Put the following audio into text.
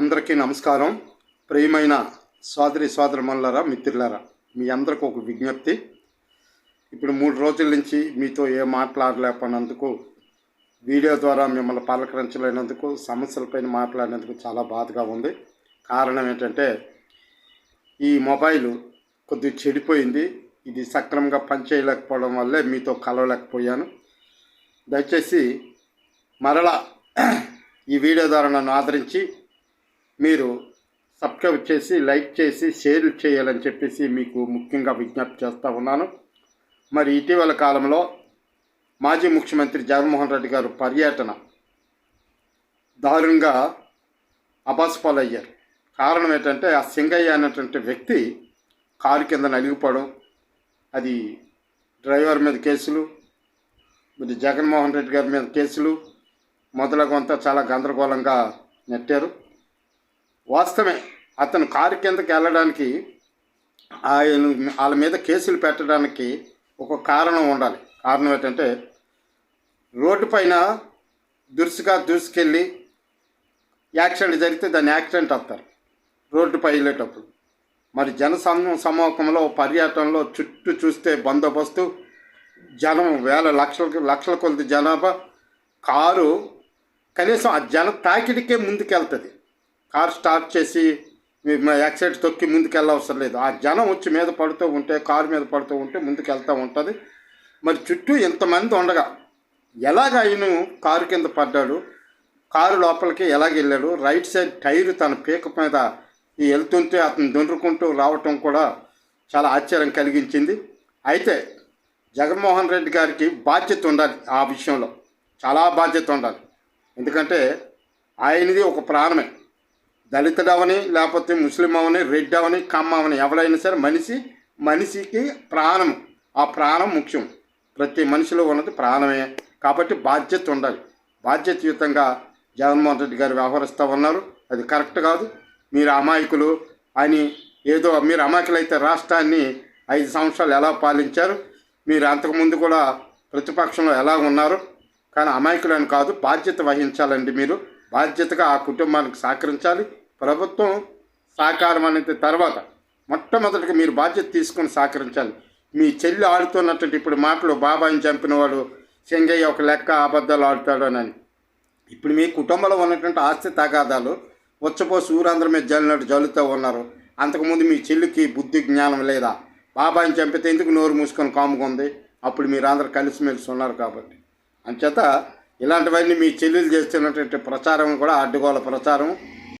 అందరికీ నమస్కారం. ప్రియమైన సోదరి సోదరమల్లారా మిత్రులారా మీ అందరికి ఒక విజ్ఞప్తి. ఇప్పుడు మూడు రోజుల నుంచి మీతో ఏ మాట్లాడలేకపోయినందుకు వీడియో ద్వారా మిమ్మల్ని పలకరించలేనందుకు సమస్యలపైన మాట్లాడినందుకు చాలా బాధగా ఉంది. కారణం ఏంటంటే ఈ మొబైల్ కొద్దిగా చెడిపోయింది. ఇది సక్రమంగా పనిచేయలేకపోవడం వల్లే మీతో కలవలేకపోయాను. దయచేసి మరలా ఈ వీడియో ద్వారా నన్ను ఆదరించి మీరు సబ్స్క్రైబ్ చేసి లైక్ చేసి షేర్ చేయాలని చెప్పేసి మీకు ముఖ్యంగా విజ్ఞప్తి చేస్తూ ఉన్నాను. మరి ఇటీవల కాలంలో మాజీ ముఖ్యమంత్రి జగన్మోహన్ రెడ్డి గారు పర్యటన దారుణంగా అబాస్పాలయ్యారు కారణం ఏంటంటే ఆ సింగయ్య అనేటువంటి వ్యక్తి కారు కింద నలిగిపోవడం అది డ్రైవర్ మీద కేసులు మరి జగన్మోహన్ రెడ్డి గారి మీద కేసులు మొదలగుంతా చాలా గందరగోళంగా నెట్టారు. వాస్తవమే. అతను కారు కిందకి వెళ్ళడానికి ఆయన వాళ్ళ మీద కేసులు పెట్టడానికి ఒక కారణం ఉండాలి. కారణం ఏంటంటే రోడ్డు పైన దురుసుగా దూసుకెళ్ళి యాక్సిడెంట్ జరిగితే దాన్ని యాక్సిడెంట్ అవుతారు రోడ్డుపై వెళ్ళేటప్పుడు. మరి జన సమూహంలో పర్యటనలో చుట్టూ చూస్తే బందోబస్తు జనం వేల లక్షల లక్షల కొద్ది జనాభా కారు కనీసం ఆ జన తాకిడికే ముందుకెళ్తుంది. కార్ స్టార్ట్ చేసి మీ మా యాక్సిడెంట్ తొక్కి ముందుకెళ్ళవసరం లేదు ఆ జనం వచ్చి మీద పడుతూ ఉంటే కారు మీద పడుతూ ఉంటే ముందుకు వెళ్తూ ఉంటుంది. మరి చుట్టూ ఇంతమంది ఉండగా ఎలాగ ఆయన కారు కింద పడ్డాడు. కారు లోపలికి ఎలాగ వెళ్ళాడు రైట్ సైడ్ టైర్ తన పీక మీద ఈ వెళ్తుంటే అతను దొండుకుంటూ రావటం కూడా చాలా ఆశ్చర్యం కలిగించింది. అయితే జగన్మోహన్ రెడ్డి గారికి బాధ్యత ఉండాలి ఆ విషయంలో. చాలా బాధ్యత ఉండాలి. ఎందుకంటే ఆయనది ఒక ప్రాణమే. దళితుడవని లేకపోతే ముస్లిం అవని రెడ్ అవని కమ్మ అవని ఎవరైనా సరే మనిషి మనిషికి ప్రాణం ఆ ప్రాణం ముఖ్యం. ప్రతి మనిషిలో ఉన్నది ప్రాణమే. కాబట్టి బాధ్యత ఉండాలి. బాధ్యతయుతంగా జగన్మోహన్ రెడ్డి గారు వ్యవహరిస్తూ ఉన్నారు. అది కరెక్ట్ కాదు. మీరు అమాయకులు అని ఏదో మీరు అమాయకులైతే రాష్ట్రాన్ని ఐదు సంవత్సరాలు ఎలా పాలించారు? మీరు అంతకుముందు కూడా ప్రతిపక్షంలో ఎలా ఉన్నారు? కానీ అమాయకులను కాదు బాధ్యత వహించాలండి మీరు. బాధ్యతగా ఆ కుటుంబానికి సహకరించాలి. ప్రభుత్వం సహకారం అనేది తర్వాత మొట్టమొదటిగా మీరు బాధ్యత తీసుకొని సహకరించాలి. మీ చెల్లి ఆడుతున్నటువంటి ఇప్పుడు మాటలు బాబాయిని చంపిన వాడు సింగయ్య ఒక లెక్క అబద్ధాలు ఆడుతాడు అని. ఇప్పుడు మీ కుటుంబంలో ఉన్నటువంటి ఆస్తి తగాదాలు వచ్చపోసి ఊరందరి మీద జల్లినట్టు జల్లుతూ ఉన్నారు. అంతకుముందు మీ చెల్లికి బుద్ధి జ్ఞానం లేదా? బాబాయిని చంపితే ఎందుకు నోరు మూసుకొని కాముకుంది అప్పుడు మీరు అందరు కలిసిమెలిసి ఉన్నారు కాబట్టి. అంచేత ఇలాంటివన్నీ మీ చెల్లెలు చేస్తున్నటువంటి ప్రచారం కూడా అడ్డుగోల ప్రచారం.